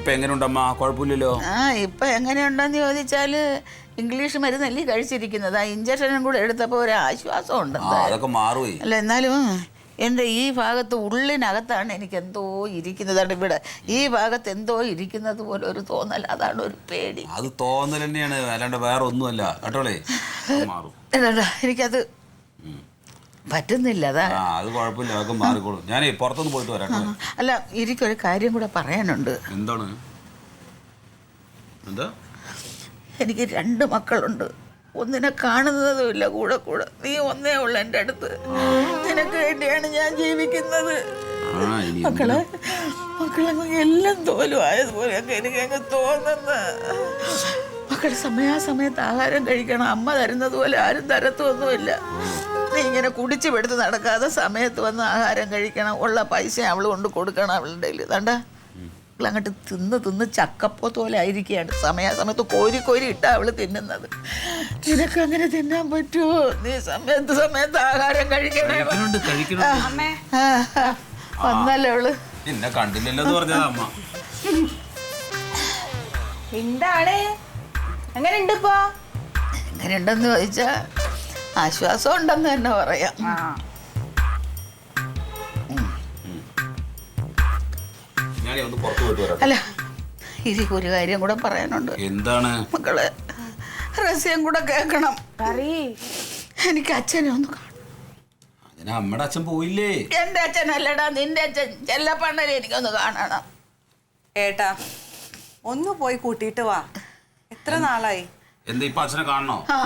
ഇപ്പൊ എങ്ങനെയുണ്ടമ്മ കുഴപ്പമില്ലല്ലോ? ആ ഇപ്പൊ എങ്ങനെയുണ്ടെന്ന് ചോദിച്ചാൽ ഇംഗ്ലീഷ് മരുന്നല്ലേ കഴിച്ചിരിക്കുന്നത്. ആ ഇഞ്ചക്ഷനും കൂടെ എടുത്തപ്പോ ഒരു ആശ്വാസം ഉണ്ട് ആ അതൊക്കെ മാറുപോയി അല്ല എന്നാലും എന്റെ ഈ ഭാഗത്ത് ഉള്ളിനകത്താണ് എനിക്ക് എന്തോ ഇരിക്കുന്നത്. അവിടെ ഇവിടെ ഈ ഭാഗത്ത് എന്തോ ഇരിക്കുന്നത് പോലെ ഒരു തോന്നൽ. അതാണ് ഒരു പേടി. അത് തോന്നൽ തന്നെയാണ്. അല്ലാണ്ട് വേറെ ഒന്നുമല്ല കേട്ടോളേ? അത് മാറും. എനിക്കത് പറ്റുന്നില്ല അതാ. ആ അത് കുഴപ്പമില്ല അതൊക്കെ മാറിക്കോളും. ഞാനേ പുറത്തൊന്ന് പോയിട്ട് വരാം കേട്ടോ. അല്ല എനിക്കൊരു കാര്യം കൂടെ പറയാനുണ്ട്. എന്താണ്? എന്താ? എനിക്ക് രണ്ട് മക്കളുണ്ട്. ഒന്നിനെ കാണുന്നതുമില്ല കൂടെ കൂടെ. നീ ഒന്നേ ഉള്ളു എന്റെ അടുത്ത്. നിനക്ക് വേണ്ടിയാണ് ഞാൻ ജീവിക്കുന്നത്. ആ ഇനി മക്കളെ മക്കളങ്ങ് എല്ലാം തോലും ആയതുപോലെ എനിക്ക് അങ്ങ് തോന്നുന്നു. മക്കൾ സമയാസമയത്ത് ആഹാരം കഴിക്കണം. അമ്മ തരുന്നത് പോലെ ആരും തരത്തൊന്നുമില്ല. ഇങ്ങനെ കുടിച്ചു പെടുത്ത് നടക്കാതെ സമയത്ത് വന്ന് ആഹാരം കഴിക്കണം ഉള്ള പൈസ അവൾ കൊണ്ട് കൊടുക്കണം അവളുടെ ഇതാണ്ട തണ്ട അങ്ങോട്ട് തിന്ന് തിന്ന് ചക്കപ്പോലെ പോലെ ആയിരിക്കുകയാണ്. സമയാസമയത്ത് കോരി കോരി ഇട്ടാ അവൾ തിന്നുന്നത്. നിനക്ക് അങ്ങനെ തിന്നാൻ പറ്റുമോ നീ സമയത്ത് സമയത്ത് ആഹാരം കഴിക്കണേ. വന്നല്ലേ അവൾ. കണ്ടില്ലല്ലോ പറഞ്ഞതാ അമ്മ. എന്താണ്? എങ്ങനെ ഉണ്ട് ഇപ്പോ? എങ്ങനെയുണ്ടെന്ന് ചോദിച്ചാ ആശ്വാസം ഉണ്ടെന്ന് തന്നെ പറയാം. ഞാനേ ഒന്ന് പുറത്ത് പോയിട്ട് വരാം. അല്ല ഇതിക്ക് ഒരു കാര്യം കൂടെ പറയാനുണ്ട്. എന്താണ്? മക്കളെ രഹസ്യം കൂടെ കേൾക്കണം. പറയ്. എനിക്ക് അച്ഛനെ ഒന്ന് കാണണം. അതിന് അമ്മയുടെ അച്ഛൻ പോയില്ലേ? എന്റെ അച്ഛനല്ലടാ നിന്റെ അച്ഛൻ. ചെല്ലപ്പണ്ണനെ എനിക്കൊന്ന് കാണണം. ഏട്ടാ ഒന്ന് പോയി കൂട്ടിയിട്ട് വാ. എത്ര നാളായി? എന്താ ഇപ്പൊ അച്ഛനെ കാണണോ? ആ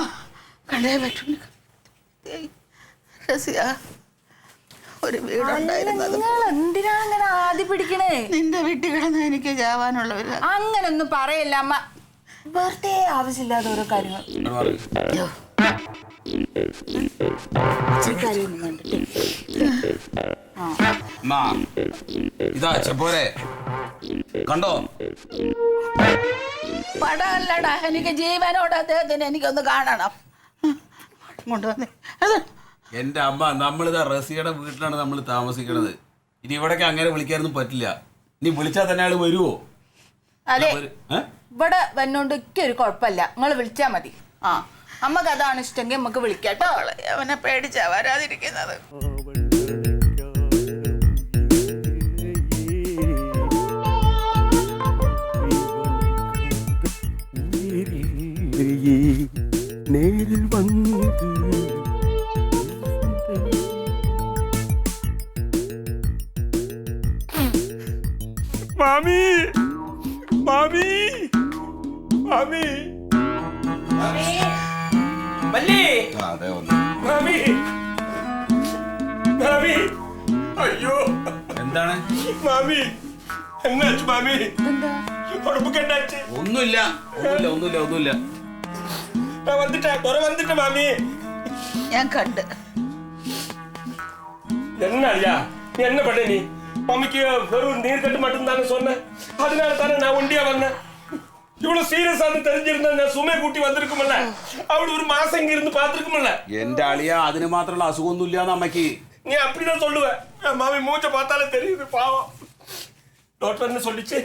കണ്ടേ പറ്റൂ. രസിയ ഒരു വീടുണ്ടായിരുന്നത് നിങ്ങൾ എന്തിനാ അങ്ങനെ ആദ്യ പിടിക്കണേ? നിന്റെ വീട്ടിൽ കിടന്ന് എനിക്ക് ചാവാനുള്ള ഒരു അങ്ങനൊന്നും പറയല്ല അമ്മ. വെറുതെ ആവശ്യമില്ലാതെ ഓരോ കാര്യങ്ങൾ. ഇതാ ചെപ്പോരെ. കണ്ടോ? പടമല്ലടാ എനിക്ക് ജീവനോട് അദ്ദേഹത്തിന് എനിക്കൊന്ന് കാണണം. കൊണ്ടുവന്നേ അത് എന്റെ അമ്മ നമ്മളിതാ റസിയുടെ വീട്ടിലാണ് നമ്മൾ താമസിക്കുന്നത് ഇനി ഇവിടേക്ക് അങ്ങനെ വിളിക്കാനൊന്നും പറ്റില്ല നീ വിളിച്ചാൽ തന്നെ ആൾ വരുവോ അതെ ഏ? ഇവിടെ വന്നോണ്ട് ഒരു കുഴപ്പമില്ല നിങ്ങൾ വിളിച്ചാ മതി ആ അമ്മയ്ക്ക് അതാണ് ഇഷ്ടമെങ്കിൽ നമുക്ക് വിളിക്കാം കേട്ടോ അവനെ പേടിച്ചാ വരാതിരിക്കുന്നത് നേരിൽ വന്നു മാമി മാമി മാമി. മല്ലി. അതെ മാമി. മാമി. അയ്യോ. എന്താണ്? മാമി. എന്നാച്ചു മാമി? ഒന്നുമില്ല ഒന്നുമില്ല ഒന്നുമില്ല ഒന്നുമില്ല. நான் வந்துட்டேன் துறை வந்துட்டேன் மாமி ഞാൻ കണ്ട് என்ன ஐயா நீ என்ன பண்ண நீ மம்மிக்கு வெறும் நீர் கட்டு மட்டும் தானே சொன்னேன் அதனால தானே நான் ஒண்டியா வந்தேன் இவ்வளவு சீரியஸானு தெரிஞ்சிருந்தா நான் சுமையை கூட்டி வந்திருக்குமல்ல அவள் ஒரு மாசம் இங்க இருந்து பார்த்திருக்குமல்ல എന്റെ അളിയ അതിന് മാത്രമുള്ള അസുഖമൊന്നും ഇല്ലാന്ന് അമ്മയ്ക്ക് நீ அப்படிதான் சொல்லுவ என் மாமி மூஞ்ச பார்த்தாலே தெரியுது பாவம் டாக்டர் என்ன சொல்லிச்சு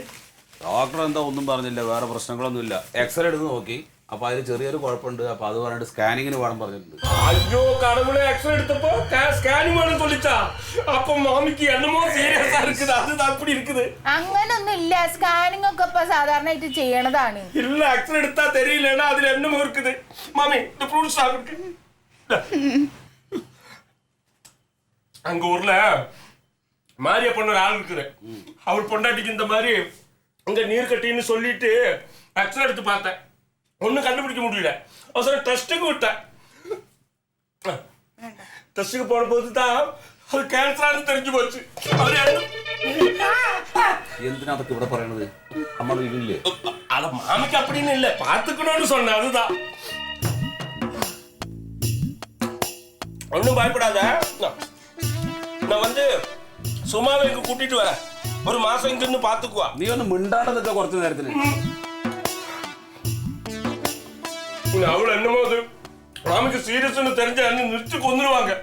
ഡോക്ടർ എന്താ ഒന്നും പറഞ്ഞില്ല വേറെ പ്രശ്നങ്ങളൊന്നുമില്ല എക്സ്റേ എടുത്ത് നോക്കി അപ്പൊ അതിൽ ചെറിയൊരു കുഴപ്പമുണ്ട് അപ്പൊ അത് പറഞ്ഞിട്ട് സ്കാനിങ്ങിന് വേണം പറഞ്ഞിട്ടുണ്ട് ஐயோ கடவுளே எக்ஸ்ரே எடுத்தப்போ ஸ்கேனிங் வேணும் சொல்லிச்சா அப்ப மாமிக்கு என்னமோ சீரியஸா இருக்குது அதுதான் அப்படி இருக்குது അങ്ങനൊന്നും ഇല്ല സ്കാനിങ് ഒക്കെ ഇപ്പൊ സാധാരണയായിട്ട് ചെയ്യണതാണ് இல்ல எக்ஸ்ரே எடுத்தா தெரியலன்னா அதுல என்னமோ இருக்குது மாமி இந்த ஃப்ரூட் சாப்பிட்டு அங்க ஊர்ல மாரிய பொண்ணு ஒரு ஆள் இருக்குது அவள் பொண்டாட்டிக்கு இந்த மாதிரி அங்க நீர் கட்டின்னு சொல்லிட்டு எக்ஸ்ரே எடுத்து பார்த்தேன் ஒண்ணும் கண்டுபிடிக்க முடியல அவசரம் டெஸ்ட்டுக்கு விட்டேன் டெஸ்ட்டுக்கு போன போது தான் அது கேன்சரானு தெரிஞ்சு போச்சு அது என்ன എന്തിനാ അതൊക്കെ ഇവിടെ പറയണത് അമ്മ വീട്ടില്ലേ அத மாமிக்கு அப்படின்னு இல்ல பாத்துக்கணும்னு சொன்னேன் அதுதான் ஒண்ணும் பயப்படாத நான் வந்து சும்மாவே இங்க கூட்டிட்டு வரேன் ஒரு மாசம் இங்க இருந்து பாத்துக்குவா നീ ഒന്ന് മിണ്ടാണ്ട് നിൽക്കുക കുറച്ച് നേരത്തിന് நீ அவள என்னமோ அது மாமிக்கு சீரியஸ்னு தெரிஞ்ச நிறுத்தி கொந்துருவாங்க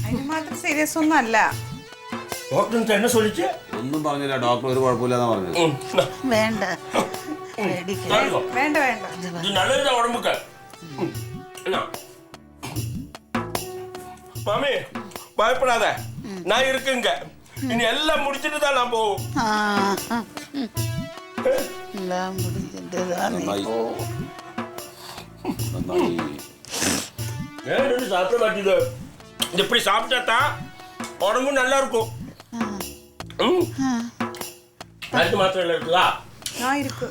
അതിന് മാത്രം സീരിയസ് ഒന്നും അല്ല ഡോക്ടർ എന്നെ സൊല്ലിച്ച് ഒന്നും പറഞ്ഞില്ല ഡോക്ടർ ഒരു കുഴപ്പമില്ലെന്നാ പറഞ്ഞത് വേണ്ട പേടിക്ക വേണ്ട വേണ്ട இது நல்லதுடா உடம்புக்கு ம். என்ன மாமி பயப்படாத நான் இருக்குங்க இனி எல்லாம் முடிச்சிட்டு தான் நான் போவோம் ആ ആ, ഉം. എല്ലാം മുടിച്ചിട്ട് നീ നന്നായി. പോ நன்னாரி. ஏன் சாப்பிட மாட்டீங்க? இப்படி சாப்பிட்டா தான் உடம்பு நல்லா இருக்கும். ம். அடுத்து மாத்திரம் இல்லை இருக்குதா? நான் இருக்கு.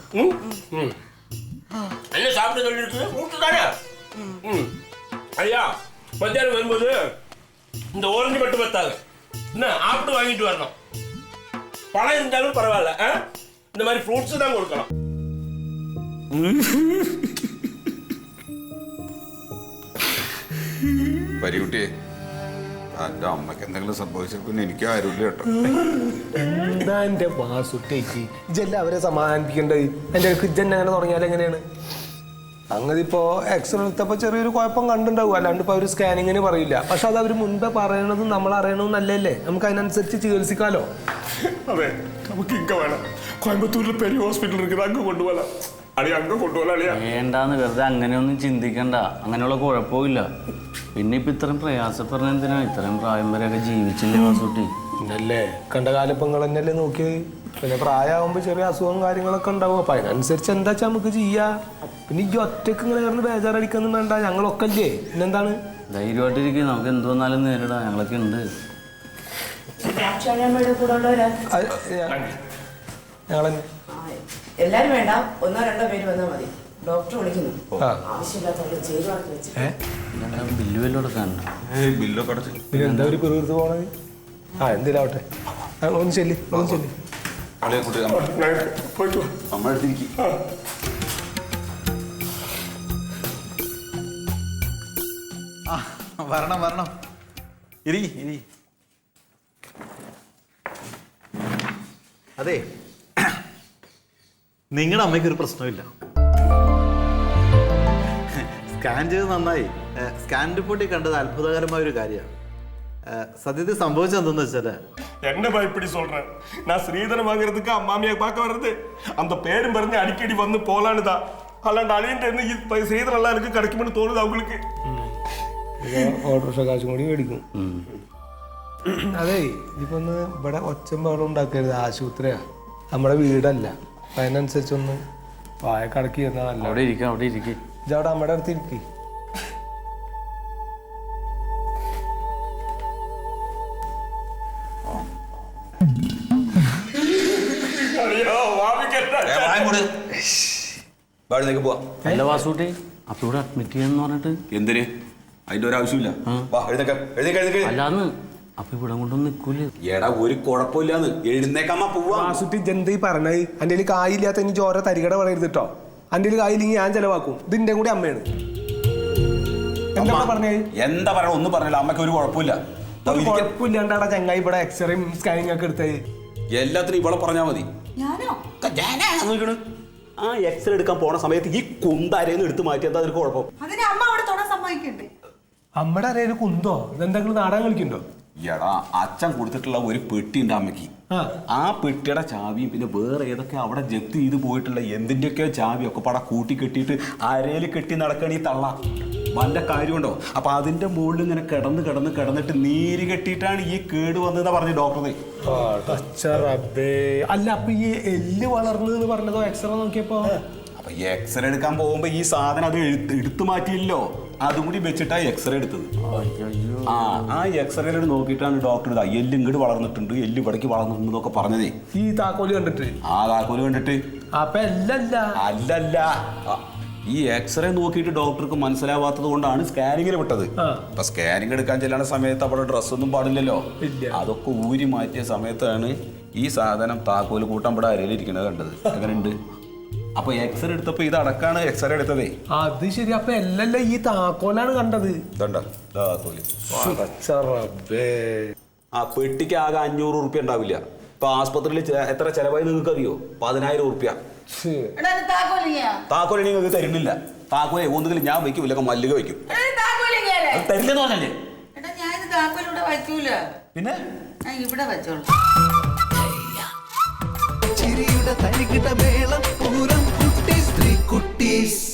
என்ன சாப்பிட சொல்லிருக்கு கூட்டு தானே? ஐயா மத்தியானம் வரும்போது இந்த ஓரஞ்சு மட்டும் பத்தாது என்ன ஆப்பிட்டு வாங்கிட்டு வரணும். பழம் இருந்தாலும் பரவாயில்ல இந்த மாதிரி ஃப்ரூட்ஸ் தான் கொடுக்கலாம் പരികുട്ടിയെ എന്റെ അമ്മയ്ക്ക് എന്തെങ്കിലും സംഭവിച്ചേക്കും എനിക്ക് ആരുമില്ല കേട്ടോ. എന്താ എന്റെ വാസുട്ടേക്ക് ഇജല്ല അവരെ സമാധാനിപ്പിക്കേണ്ടത് എന്റെ അങ്ങനെ തുടങ്ങിയാൽ എങ്ങനെയാണ്? അങ്ങനെ ഇപ്പോ എക്സ്റേ എടുത്തപ്പോ ചെറിയൊരു കുഴപ്പം കണ്ടുണ്ടാവും അല്ലാണ്ട് ഇപ്പൊ അവർ സ്കാനിങ്ങിന് പറയില്ല. പക്ഷെ അത് അവർ മുൻപേ പറയണതും നമ്മൾ അറിയണതും നല്ലല്ലേ നമുക്ക് അതിനനുസരിച്ച് ചികിത്സിക്കാലോ. അതെ നമുക്ക് ഇങ്ക വേണം. കോയമ്പത്തൂരിൽ പെരിയ ഹോസ്പിറ്റൽ ഇരിക്കുന്നത് അങ്ങ് കൊണ്ടുപോകാം വേണ്ടാന്ന് വെറുതെ അങ്ങനെയൊന്നും ചിന്തിക്കണ്ട. അങ്ങനെയുള്ള കുഴപ്പമില്ല പിന്നെ ഇപ്പൊ ഇത്രയും പ്രയാസപ്പെടുന്ന എന്തിനാ? ഇത്രയും പ്രായം വരെയൊക്കെ ജീവിച്ചില്ലേ വാസൂട്ടി? അല്ലേ കണ്ട കാലപ്പങ്ങൾ തന്നെയല്ലേ നോക്കി പിന്നെ പ്രായമാകുമ്പോ ചെറിയ അസുഖം കാര്യങ്ങളൊക്കെ ഉണ്ടാവും. അപ്പൊ അതിനനുസരിച്ച് എന്താ വെച്ചാ നമുക്ക് ചെയ്യാ? പിന്നെ ഈ ഒറ്റയ്ക്ക് ഇങ്ങനെ കിടന്ന് ബേജാറടിക്കൊന്നും വേണ്ട. ഞങ്ങളൊക്കെ അല്ലേ പിന്നെന്താണ്? ധൈര്യമായിട്ടിരിക്കും. നമുക്ക് എന്ത് വന്നാലും നേരിടാം. ഞങ്ങളൊക്കെ ഉണ്ട്. ഞങ്ങളെന്നെ എല്ലാരും വേണ്ട ഒന്നോ രണ്ടോ പേര് വന്നാൽ മതി. ഡോക്ടർ വിളിക്കുന്നു. ആവശ്യമില്ലാത്തവരെ ചെയ്തു മാറ്റി വെച്ച്. ബില്ല് ബില്ലൊക്കെ അടച്ച്. പിന്നെ എന്താ ഒരു പിറുപിറുത്ത് പോണത്? ആ എന്തിലാവട്ടെ ഒന്ന് ചെല്ലി ഒന്ന് ചെല്ലി. പോയിട്ട്. ആ വരണം വരണം. ഇരി ഇരി. അതെ നിങ്ങളുടെ അമ്മയ്ക്ക് ഒരു പ്രശ്നമില്ല സ്കാൻ ചെയ്ത് നന്നായി സ്കാൻ റിപ്പോർട്ടിൽ കണ്ടത് അത്ഭുതകരമായ ഒരു കാര്യമാണ് സത്യത്തിൽ സംഭവിച്ചത് എന്തെന്ന് വെച്ചാല് என்ன பா இப்படி சொல்றேன் நான் ஸ்ரீதரம் வாங்குறதுக்கு அம்மாமியை பார்க்க வர்றது அந்த பேரும் പറഞ്ഞ് அடிக்கடி வந்து போலான்னு தான் அல்லாண்டு அழியன்ட்டு இருந்து இப்போ ஸ்ரீதரம் எல்லாம் இருக்கு கிடைக்கும்னு தோணுது அவங்களுக்கு ഓട്ടോറിക്ഷ കാശും കൂടി മേടിക്കും അതെ ഇതിപ്പോ ഒന്ന് ഇവിടെ ഒച്ചം ബഹളം ഉണ്ടാക്കരുത് ആശുപത്രിയാ നമ്മുടെ വീടല്ല അതിനനുസരിച്ചൊന്ന് വായ കടക്കി തന്നാൽ അവിടെ ഇരിക്കാം അവിടെ ഇരിക്കും. ഇജവിടെ അമ്മയുടെ അടുത്ത് ഇരിക്കി. അഡ്മിറ്റ് ചെയ്യണമെന്ന് പറഞ്ഞിട്ട്? എന്തിന്? അതിന്റെ ഒരു ആവശ്യമില്ല. വാ അപ്പൊ ഇവിടെ കൊണ്ടൊന്നും നിക്കൂലേ. എടാ ഒരു കുഴപ്പമില്ലാന്ന്. എഴുന്നേക്കാമ്മ പോവാ. ആസുട്ടി ജന്ത ഈ പറഞ്ഞത് എന്റെ കയ്യിൽ കായില്ലാത്ത ഇനി ചോര തരികട പറയരുത് കേട്ടോ എന്റെ കയ്യിൽ കായില്ലെങ്കിൽ ഞാൻ ചെലവാക്കും. ഇതിന്റെ കൂടി അമ്മയാണ്. എന്താ പറഞ്ഞേ? എന്താ പറയണ? ഒന്നും പറഞ്ഞില്ല. അമ്മയ്ക്ക് ഒരു കുഴപ്പമില്ല. കുഴപ്പമില്ലാണ്ടാടാ ചങ്ങായി ഇവിടെ എക്സ്റേയും സ്കാനിങ് ഒക്കെ എടുത്തത് എല്ലാത്തിനും ഇവളെ പറഞ്ഞാ മതി. ആ എക്സ്റേ എടുക്കാൻ പോണ സമയത്ത് ഈ കുന്താരേന്ന് എടുത്ത് മാറ്റി എന്താ നിനക്ക് കുഴപ്പം? അതിന് അമ്മ അവിടെ അമ്മയുടെ അറിയാൻ കുന്തോ? ഇതെന്തെങ്കിലും നാടകം കളിക്കണ്ടോ? എടാ അച്ഛൻ കൊടുത്തിട്ടുള്ള ഒരു പെട്ടി ഉണ്ട് അമ്മയ്ക്ക്. ആ. പെട്ടിയുടെ ചാവിയും പിന്നെ വേറെ ഏതൊക്കെ അവിടെ ജപ്തി ചെയ്ത് പോയിട്ടുള്ള എന്തിന്റെയൊക്കെയോ ഒക്കെ പട കൂട്ടി കെട്ടിയിട്ട് അരയിൽ കെട്ടി നടക്കണ ഈ തള്ള. വല്ല കാര്യമുണ്ടോ? അപ്പൊ അതിന്റെ മുകളിൽ ഇങ്ങനെ കിടന്ന് കിടന്ന് കിടന്നിട്ട് നീര് കെട്ടിയിട്ടാണ് ഈ കേട് വന്നതെന്ന് പറഞ്ഞു ഡോക്ടറെ. അല്ല അപ്പൊ ഈ എല്ല് വളർന്നത് പറഞ്ഞതോ? എക്സ്റേ നോക്കിയപ്പോ? അപ്പൊ എക്സ്റേ എടുക്കാൻ പോകുമ്പോ ഈ സാധനം അത് എടുത്തു മാറ്റിയില്ലോ. അതും കൂടി വെച്ചിട്ടാ എക്സ്റേ എടുത്തത്. ആ ആ എക്സ്റേ നോക്കിയിട്ടാണ് ഡോക്ടർ ഇതാ. എല്ല് ഇങ്ങോട്ട് വളർന്നിട്ടുണ്ട്. എല്ല് ഇവിടേക്ക് വളർന്നിട്ടുണ്ട് എന്നൊക്കെ പറഞ്ഞതേ. ഈ താക്കോൽ കണ്ടിട്ട്? ആ താക്കോൽ കണ്ടിട്ട്. അപ്പൊ അല്ലല്ല. അല്ലല്ല ഈ എക്സ്റേ നോക്കിയിട്ട് ഡോക്ടർക്ക് മനസ്സിലാവാത്തത് കൊണ്ടാണ് സ്കാനിങ്ങിൽ വിട്ടത്. അപ്പൊ സ്കാനിങ് എടുക്കാൻ ചെല്ലുന്ന സമയത്ത് അവിടെ ഡ്രസ്സൊന്നും പാടില്ലല്ലോ. അതൊക്കെ ഊരി മാറ്റിയ സമയത്താണ് ഈ സാധനം താക്കോൽ കൂട്ടം ഇവിടെ അരയിലിരിക്കണത് കണ്ടത്. എങ്ങനെയുണ്ട്? അപ്പൊ എക്സ്റേ എടുത്തപ്പോ ഇത് അടക്കാണ് എക്സ്റേ എടുത്തതേ. അത് ശരി. അപ്പൊ എല്ലല്ല ഈ താക്കോലാണ് കണ്ടത്? ആ പെട്ടിക്ക് ആകെ അഞ്ഞൂറ് ഉറുപ്പ്യ ഉണ്ടാവില്ല. ഇപ്പൊ ആസ്പത്രിയിൽ എത്ര ചെലവായി നിങ്ങൾക്ക് അറിയോ പതിനായിരം ഉറുപ്പ്യ. താക്കോൽ നിങ്ങൾക്ക് തരുന്നില്ല. താക്കോലെ ഒന്നുകിൽ ഞാൻ വെക്കും ഇല്ലെങ്കിൽ മല്ലിക വെക്കും തരില്ലെന്ന് പറഞ്ഞല്ലേ? എടാ ഞാൻ ഇത് താക്കോലിവിടെ വയ്ക്കൂല. പിന്നെ? ഇവിടെ വെച്ചോളൂ. ചിരിയുടെ തരികിട മേളം பூரம் குட்டீஸ் த்ரீ குட்டீஸ்